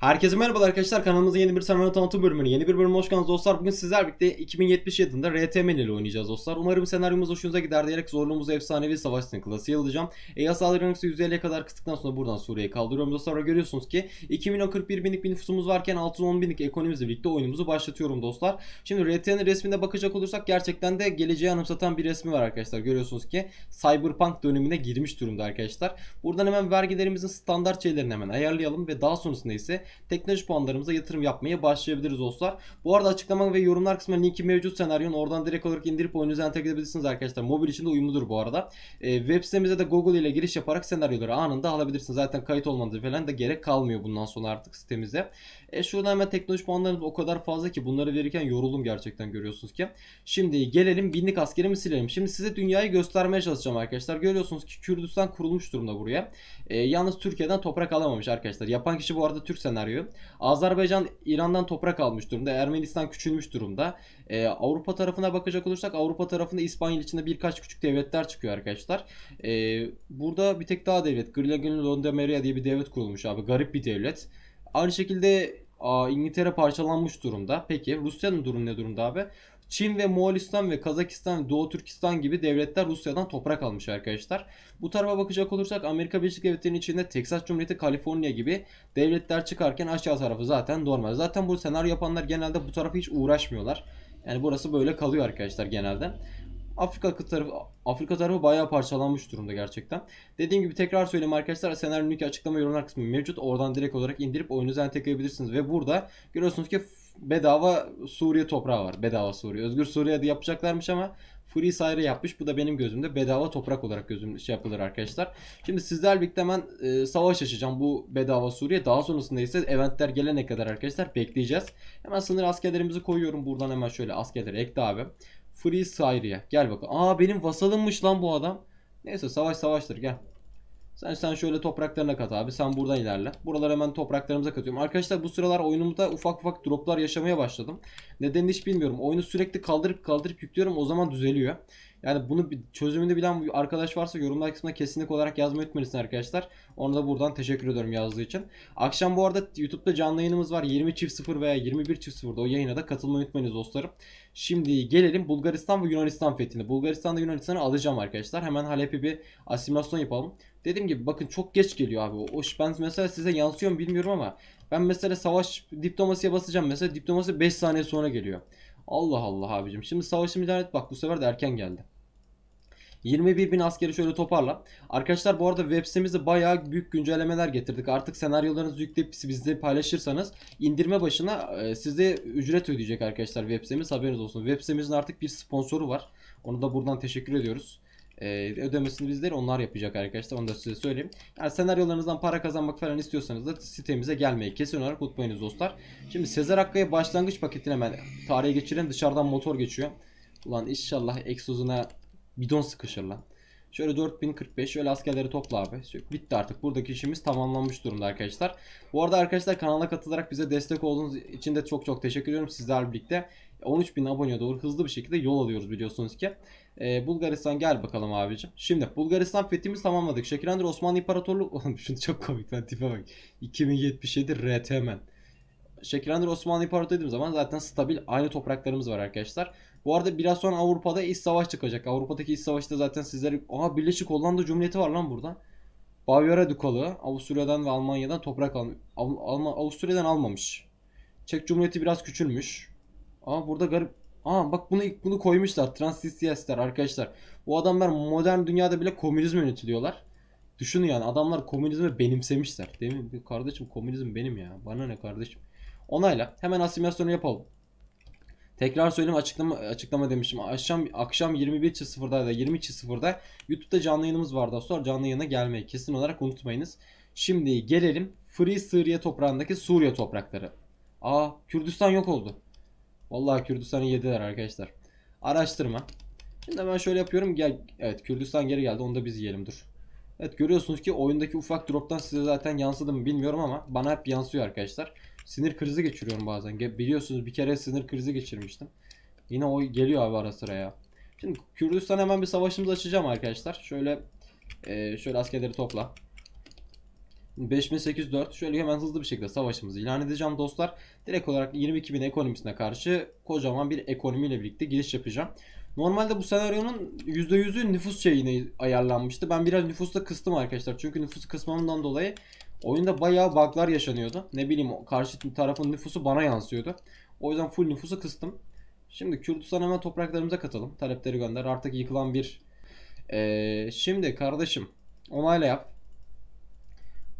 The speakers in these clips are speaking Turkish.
Herkese merhaba arkadaşlar kanalımızın yeni bir senaryo tanıtım bölümünü yeni bir bölüme hoş geldiniz dostlar. Bugün sizler birlikte 2070 yılında RTML ile oynayacağız dostlar. Umarım senaryomuz hoşunuza gider diyerek zorluğumuzu efsanevi savaş klasiğe alacağım. EYA saldırı yüksek %50'ye kadar kıstıktan sonra buradan Suriye'yi kaldırıyorum dostlar. Ve görüyorsunuz ki 2 milyon 41 binlik bir nüfusumuz varken 610 binlik ekonomimizle birlikte oyunumuzu başlatıyorum dostlar. Şimdi RT'nin resmine bakacak olursak gerçekten de geleceği anımsatan bir resmi var arkadaşlar. Görüyorsunuz ki Cyberpunk dönemine girmiş durumda arkadaşlar. Buradan hemen vergilerimizin standart şeylerini hemen ayarlayalım ve daha sonrasında ise teknoloji puanlarımıza yatırım yapmaya başlayabiliriz dostlar. Bu arada açıklama ve yorumlar kısmına linki mevcut senaryonun oradan direkt olarak indirip oyununuza entegre edebilirsiniz arkadaşlar. Mobil için de uyumludur bu arada. Ee, web sitemize de Google ile giriş yaparak senaryoları anında alabilirsiniz. Zaten kayıt olmanıza falan da gerek kalmıyor bundan sonra artık sitemize. E şuradan hemen teknoloji puanlarımız o kadar fazla ki bunları verirken yoruldum gerçekten görüyorsunuz ki. Şimdi gelelim binlik askerimi silelim. Şimdi size dünyayı göstermeye çalışacağım arkadaşlar. Görüyorsunuz ki Kürdistan kurulmuş durumda buraya. E, yalnız Türkiye'den toprak alamamış arkadaşlar. Yapan kişi bu arada Türk senaryo. Azerbaycan İran'dan toprak almış durumda. Ermenistan küçülmüş durumda. E, Avrupa tarafına bakacak olursak Avrupa tarafında İspanya içinde birkaç küçük devletler çıkıyor arkadaşlar. E, burada bir tek daha devlet. Grilagin Londomeria diye bir devlet kurulmuş abi. Garip bir devlet. Aynı şekilde aa, İngiltere parçalanmış durumda. Peki Rusya'nın durumu ne durumda abi? Çin ve Moğolistan ve Kazakistan ve Doğu Türkistan gibi devletler Rusya'dan toprak almış arkadaşlar. Bu tarafa bakacak olursak Amerika Birleşik Devletleri'nin içinde Texas Cumhuriyeti, Kaliforniya gibi devletler çıkarken aşağı tarafı zaten normal. Zaten bu senaryo yapanlar genelde bu tarafa hiç uğraşmıyorlar. Yani burası böyle kalıyor arkadaşlar genelde. Afrika tarafı Afrika tarafı bayağı parçalanmış durumda gerçekten. Dediğim gibi tekrar söyleyeyim arkadaşlar senaryonun açıklama yorumlar kısmı mevcut. Oradan direkt olarak indirip oyununuza entegre edebilirsiniz. Ve burada görüyorsunuz ki bedava Suriye toprağı var. Bedava Suriye. Özgür Suriye'de yapacaklarmış ama Free Sire yapmış. Bu da benim gözümde bedava toprak olarak gözüm şey yapılır arkadaşlar. Şimdi sizler birlikte hemen e, savaş açacağım bu bedava Suriye. Daha sonrasında ise eventler gelene kadar arkadaşlar bekleyeceğiz. Hemen sınır askerlerimizi koyuyorum. Buradan hemen şöyle askerleri ekle abi. Free Syria. Gel bakalım. Aa benim vasalımmış lan bu adam. Neyse savaş savaştır gel. Sen sen şöyle topraklarına kat abi. Sen buradan ilerle. Buraları hemen topraklarımıza katıyorum. Arkadaşlar bu sıralar oyunumda ufak ufak droplar yaşamaya başladım. Nedenini hiç bilmiyorum. Oyunu sürekli kaldırıp kaldırıp yüklüyorum. O zaman düzeliyor. Yani bunu çözümünü bilen arkadaş varsa yorumlar kısmına kesinlikle olarak yazmayı unutmayın arkadaşlar. Ona da buradan teşekkür ediyorum yazdığı için. Akşam bu arada YouTube'da canlı yayınımız var. 20 çift 0 veya 21 çift 0'da o yayına da katılmayı unutmayınız dostlarım. Şimdi gelelim Bulgaristan ve Yunanistan fethine. Bulgaristan'da Yunanistan'ı alacağım arkadaşlar. Hemen Halep'e bir asimilasyon yapalım. Dediğim gibi bakın çok geç geliyor abi. O ben mesela size yansıyor mu bilmiyorum ama ben mesela savaş diplomasiye basacağım. Mesela diplomasi 5 saniye sonra geliyor. Allah Allah abicim. Şimdi savaşı müdahale et. Bak bu sefer de erken geldi. 21 bin askeri şöyle toparla. Arkadaşlar bu arada web sitemizde bayağı büyük güncellemeler getirdik. Artık senaryolarınızı yükleyip bizle paylaşırsanız indirme başına e, size ücret ödeyecek arkadaşlar web sitemiz. Haberiniz olsun. Web sitemizin artık bir sponsoru var. Onu da buradan teşekkür ediyoruz. Ee, ödemesini bizler onlar yapacak arkadaşlar. Onu da size söyleyeyim. Yani senaryolarınızdan para kazanmak falan istiyorsanız da sitemize gelmeyi kesin olarak unutmayınız dostlar. Şimdi Sezer Hakkı'ya başlangıç paketini hemen tarihe geçirelim. Dışarıdan motor geçiyor. Ulan inşallah egzozuna bidon sıkışır lan. Şöyle 4045 şöyle askerleri topla abi. Bitti artık. Buradaki işimiz tamamlanmış durumda arkadaşlar. Bu arada arkadaşlar kanala katılarak bize destek olduğunuz için de çok çok teşekkür ediyorum sizlerle birlikte. 13.000 aboneye doğru hızlı bir şekilde yol alıyoruz biliyorsunuz ki. Ee, Bulgaristan gel bakalım abicim. Şimdi Bulgaristan fethimizi tamamladık. Şekillendir Osmanlı İmparatorluğu. Oğlum şunu çok komik lan tipe bak. 2077 RTMN. Şekillendir Osmanlı İmparatorluğu dediğim zaman zaten stabil aynı topraklarımız var arkadaşlar. Bu arada biraz sonra Avrupa'da iç savaş çıkacak. Avrupa'daki iç savaşta zaten sizleri... Aha Birleşik Hollanda Cumhuriyeti var lan burada. Bavyera Dukalığı Avusturya'dan ve Almanya'dan toprak al Alma Avusturya'dan almamış. Çek Cumhuriyeti biraz küçülmüş. Ama burada garip Aa bak bunu bunu koymuşlar. Transistiyaslar arkadaşlar. Bu adamlar modern dünyada bile komünizm yönetiliyorlar. Düşünün yani adamlar komünizmi benimsemişler. Değil mi? Kardeşim komünizm benim ya. Bana ne kardeşim. Onayla. Hemen asimilasyonu yapalım. Tekrar söyleyeyim açıklama açıklama demişim. Akşam akşam 21.00'da da 20.00'da YouTube'da canlı yayınımız vardı. Sonra canlı yayına gelmeyi kesin olarak unutmayınız. Şimdi gelelim Free Suriye toprağındaki Suriye toprakları. Aa Kürdistan yok oldu. Vallahi Kürdistan'ı yediler arkadaşlar. Araştırma. Şimdi ben şöyle yapıyorum. Gel evet Kürdistan geri geldi. Onu da biz yiyelim dur. Evet görüyorsunuz ki oyundaki ufak droptan size zaten yansıdı mı bilmiyorum ama bana hep yansıyor arkadaşlar. Sinir krizi geçiriyorum bazen. Biliyorsunuz bir kere sinir krizi geçirmiştim. Yine o geliyor abi ara sıra ya. Şimdi Kürdistan hemen bir savaşımızı açacağım arkadaşlar. Şöyle e, şöyle askerleri topla. 5804. Şöyle hemen hızlı bir şekilde savaşımızı ilan edeceğim dostlar. Direkt olarak 22.000 ekonomisine karşı kocaman bir ekonomiyle birlikte giriş yapacağım. Normalde bu senaryonun %100'ü nüfus şeyine ayarlanmıştı. Ben biraz nüfusta kıstım arkadaşlar. Çünkü nüfusu kısmamdan dolayı oyunda bayağı bug'lar yaşanıyordu. Ne bileyim karşı tarafın nüfusu bana yansıyordu. O yüzden full nüfusu kıstım. Şimdi Kürdistan hemen topraklarımıza katalım. Talepleri gönder. Artık yıkılan bir... Ee, şimdi kardeşim onayla yap.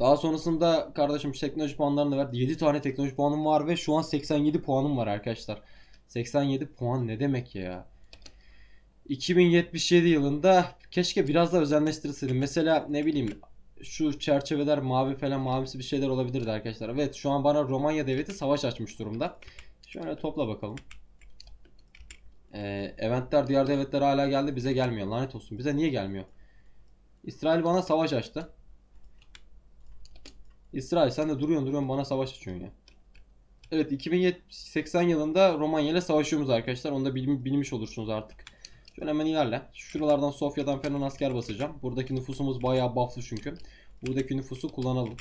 Daha sonrasında kardeşim teknoloji puanlarını ver. 7 tane teknoloji puanım var ve şu an 87 puanım var arkadaşlar. 87 puan ne demek ya? 2077 yılında keşke biraz daha özenleştirseydim. Mesela ne bileyim şu çerçeveler mavi falan mavisi bir şeyler olabilirdi arkadaşlar. Evet şu an bana Romanya devleti savaş açmış durumda. Şöyle topla bakalım. Ee, eventler diğer devletler hala geldi bize gelmiyor. Lanet olsun bize niye gelmiyor? İsrail bana savaş açtı. İsrail sen de duruyorsun duruyorsun bana savaş açıyorsun ya. Evet 2080 yılında Romanya ile savaşıyoruz arkadaşlar. Onu da bil- bilmiş olursunuz artık. Şöyle hemen ilerle. Şuralardan Sofya'dan falan asker basacağım. Buradaki nüfusumuz bayağı bufflı çünkü. Buradaki nüfusu kullanalım.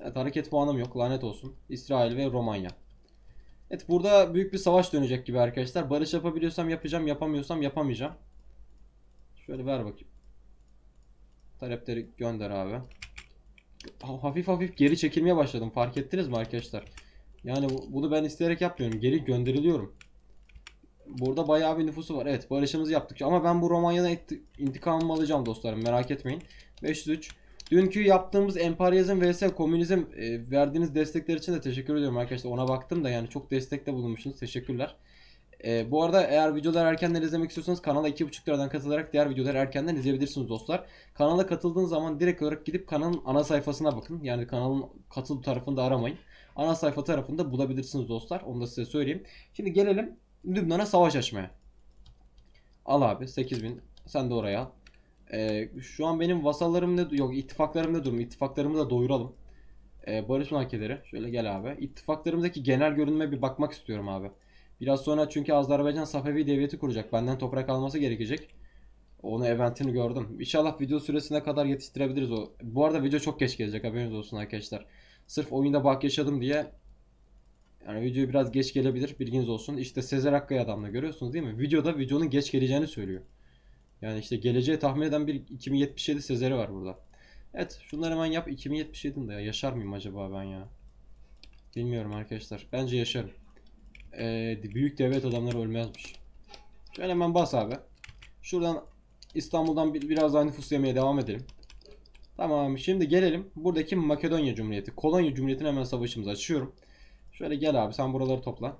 Evet hareket puanım yok lanet olsun. İsrail ve Romanya. Evet burada büyük bir savaş dönecek gibi arkadaşlar. Barış yapabiliyorsam yapacağım, yapamıyorsam yapamayacağım. Şöyle ver bakayım. Talepleri gönder abi. Ha- Hafif hafif geri çekilmeye başladım. Fark ettiniz mi arkadaşlar? Yani bu- bunu ben isteyerek yapmıyorum. Geri gönderiliyorum. Burada bayağı bir nüfusu var. Evet barışımızı yaptık. Ama ben bu Romanya'dan inti- intikamımı alacağım dostlarım. Merak etmeyin. 503. Dünkü yaptığımız emperyalizm vs komünizm e, verdiğiniz destekler için de teşekkür ediyorum arkadaşlar. Ona baktım da yani çok destekte bulunmuşsunuz. Teşekkürler. E, bu arada eğer videoları erkenden izlemek istiyorsanız kanala 2.5 liradan katılarak diğer videoları erkenden izleyebilirsiniz dostlar. Kanala katıldığın zaman direkt olarak gidip kanalın ana sayfasına bakın. Yani kanalın katıl tarafında aramayın. Ana sayfa tarafında bulabilirsiniz dostlar. Onu da size söyleyeyim. Şimdi gelelim Lübnan'a savaş açmaya. Al abi 8000. Sen de oraya al. Ee, şu an benim vasallarım ne yok ittifaklarım ne durum? İttifaklarımı da doyuralım. Ee, barış makineleri. Şöyle gel abi. İttifaklarımdaki genel görünüme bir bakmak istiyorum abi. Biraz sonra çünkü Azerbaycan Safevi devleti kuracak. Benden toprak alması gerekecek. Onu eventini gördüm. İnşallah video süresine kadar yetiştirebiliriz o. Bu arada video çok geç gelecek haberiniz olsun arkadaşlar. Sırf oyunda bug yaşadım diye yani video biraz geç gelebilir bilginiz olsun. İşte Sezer Akkaya adamla görüyorsunuz değil mi? Videoda videonun geç geleceğini söylüyor. Yani işte geleceği tahmin eden bir 2077 Sezer'i var burada. Evet şunları hemen yap 2077'de ya. Yaşar mıyım acaba ben ya? Bilmiyorum arkadaşlar. Bence yaşarım. Ee, büyük devlet adamları ölmezmiş. Şöyle hemen bas abi. Şuradan İstanbul'dan bir, biraz daha nüfus yemeye devam edelim. Tamam şimdi gelelim buradaki Makedonya Cumhuriyeti. Kolonya Cumhuriyeti'ne hemen savaşımızı açıyorum. Şöyle gel abi sen buraları topla.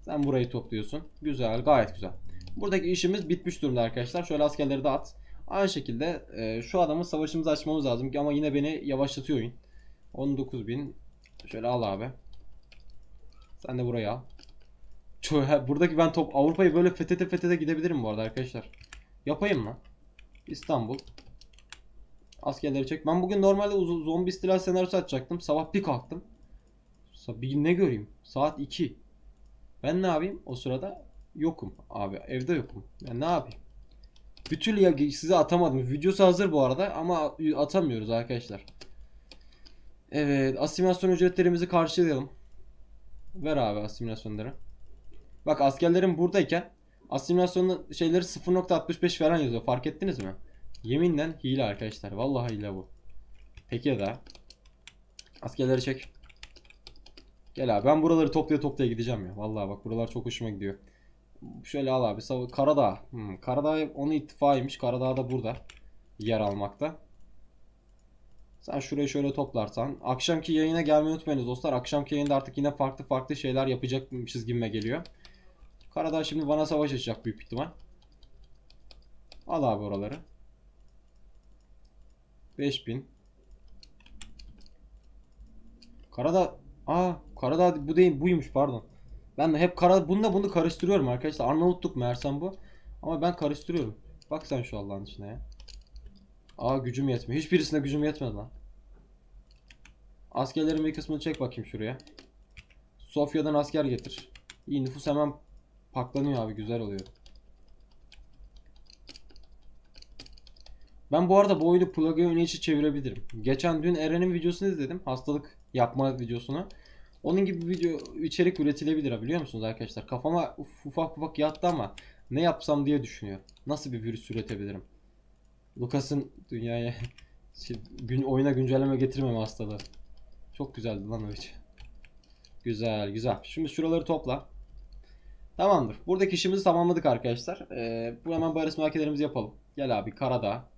Sen burayı topluyorsun. Güzel gayet güzel. Buradaki işimiz bitmiş durumda arkadaşlar. Şöyle askerleri dağıt. Aynı şekilde e, şu adamın savaşımızı açmamız lazım ama yine beni yavaşlatıyor oyun. 19.000 Şöyle al abi. Sen de burayı al. Çö- Buradaki ben top Avrupa'yı böyle fethete fethete gidebilirim bu arada arkadaşlar. Yapayım mı? İstanbul. Askerleri çek. Ben bugün normalde uz- zombi istila senaryosu açacaktım. Sabah bir kalktım. Bir ne göreyim? Saat 2. Ben ne yapayım? O sırada yokum abi. Evde yokum. Ben ne yapayım? Türlü ya size atamadım. Videosu hazır bu arada ama atamıyoruz arkadaşlar. Evet, asimilasyon ücretlerimizi karşılayalım. Ver abi asimilasyonları. Bak askerlerim buradayken asimilasyonun şeyleri 0.65 falan yazıyor. Fark ettiniz mi? Yeminle hile arkadaşlar. Vallahi hile bu. Peki da. Askerleri çek. Gel abi ben buraları toplaya toplaya gideceğim ya. Vallahi bak buralar çok hoşuma gidiyor. Şöyle al abi. Karadağ. Hmm, Karadağ onun ittifakıymış. Karadağ da burada yer almakta. Sen şurayı şöyle toplarsan. Akşamki yayına gelmeyi unutmayınız dostlar. Akşamki yayında artık yine farklı farklı şeyler yapacakmışız gibime geliyor. Karadağ şimdi bana savaş açacak büyük ihtimal. Al abi oraları. 5000. Karadağ Aa Karadağ bu değil buymuş pardon. Ben de hep kara bununla bunu karıştırıyorum arkadaşlar. Arnavutluk meğersem bu. Ama ben karıştırıyorum. Bak sen şu Allah'ın içine ya. Aa gücüm yetmiyor. Hiçbirisine gücüm yetmedi lan. Askerlerin bir kısmını çek bakayım şuraya. Sofya'dan asker getir. İyi nüfus hemen paklanıyor abi güzel oluyor. Ben bu arada bu oyunu plug and içi çevirebilirim. Geçen dün Eren'in videosunu izledim. Hastalık yapma videosunu. Onun gibi video içerik üretilebilir biliyor musunuz arkadaşlar? Kafama uf- ufak ufak yattı ama ne yapsam diye düşünüyor. Nasıl bir virüs üretebilirim? Lucas'ın dünyaya şey, gün oyuna güncelleme getirmeme hastalığı. Çok güzeldi lan iş. Güzel güzel. Şimdi şuraları topla. Tamamdır. Buradaki işimizi tamamladık arkadaşlar. Ee, bu hemen barış makinelerimizi yapalım. Gel abi Karadağ.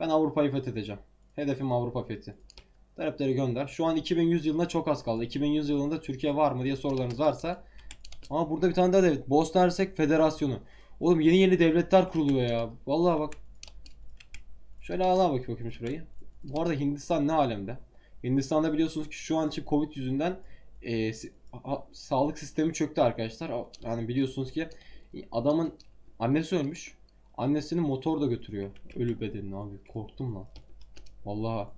Ben Avrupa'yı fethedeceğim. Hedefim Avrupa fethi. Talepleri gönder. Şu an 2100 yılına çok az kaldı. 2100 yılında Türkiye var mı diye sorularınız varsa. Ama burada bir tane daha devlet. Bosna Hersek Federasyonu. Oğlum yeni yeni devletler kuruluyor ya. Vallahi bak. Şöyle ala bak bakayım şurayı. Bu arada Hindistan ne alemde? Hindistan'da biliyorsunuz ki şu an için Covid yüzünden e, sağlık sistemi çöktü arkadaşlar. Yani biliyorsunuz ki adamın annesi ölmüş. Annesini motor da götürüyor. Ölü bedenini abi. Korktum lan. Vallahi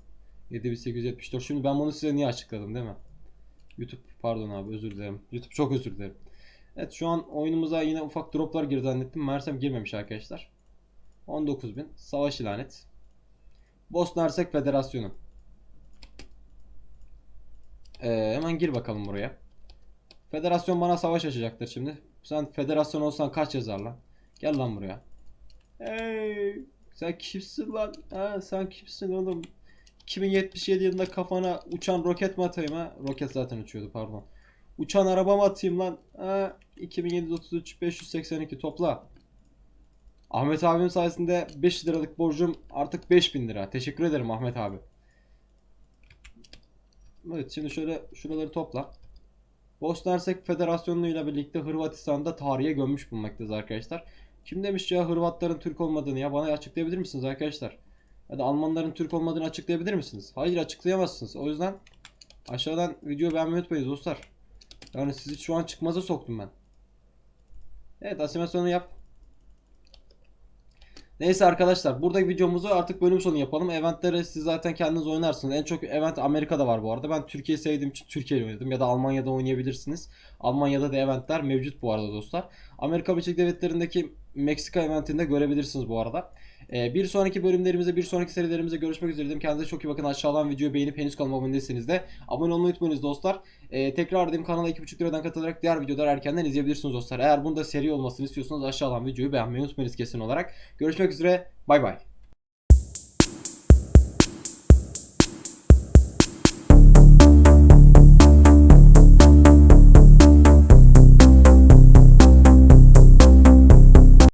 7874. Şimdi ben bunu size niye açıkladım değil mi? YouTube pardon abi özür dilerim. YouTube çok özür dilerim. Evet şu an oyunumuza yine ufak droplar girdi zannettim. Meğersem girmemiş arkadaşlar. 19.000 savaş ilan et. Bosna Hersek Federasyonu. Ee, hemen gir bakalım buraya. Federasyon bana savaş açacaktır şimdi. Sen federasyon olsan kaç yazar lan? Gel lan buraya. Hey, sen kimsin lan? Ha, sen kimsin oğlum? 2077 yılında kafana uçan roket mi atayım ha? Roket zaten uçuyordu pardon. Uçan araba mı atayım lan? Ha, 2733 582 topla. Ahmet abim sayesinde 5 liralık borcum artık 5000 lira. Teşekkür ederim Ahmet abi. Evet şimdi şöyle şuraları topla. Bosna Hersek Federasyonu ile birlikte Hırvatistan'da tarihe gömmüş bulunmaktayız arkadaşlar. Kim demiş ya Hırvatların Türk olmadığını ya bana açıklayabilir misiniz arkadaşlar? Ya da Almanların Türk olmadığını açıklayabilir misiniz? Hayır açıklayamazsınız. O yüzden aşağıdan video beğenmeyi unutmayın dostlar. Yani sizi şu an çıkmaza soktum ben. Evet asimilasyonu yap. Neyse arkadaşlar burada videomuzu artık bölüm sonu yapalım. Eventleri siz zaten kendiniz oynarsınız. En çok event Amerika'da var bu arada. Ben Türkiye'yi sevdiğim için Türkiye'yle oynadım. Ya da Almanya'da oynayabilirsiniz. Almanya'da da eventler mevcut bu arada dostlar. Amerika Birleşik Devletleri'ndeki Meksika eventinde görebilirsiniz bu arada. Ee, bir sonraki bölümlerimizde, bir sonraki serilerimizde görüşmek üzere dedim. Kendinize çok iyi bakın. Aşağıdan videoyu beğenip henüz kanalıma abone de abone olmayı unutmayınız dostlar. Ee, tekrar edeyim kanala 2.5 liradan katılarak diğer videoları erkenden izleyebilirsiniz dostlar. Eğer bunda seri olmasını istiyorsanız aşağıdan videoyu beğenmeyi unutmayınız kesin olarak. Görüşmek üzere. Bay bay.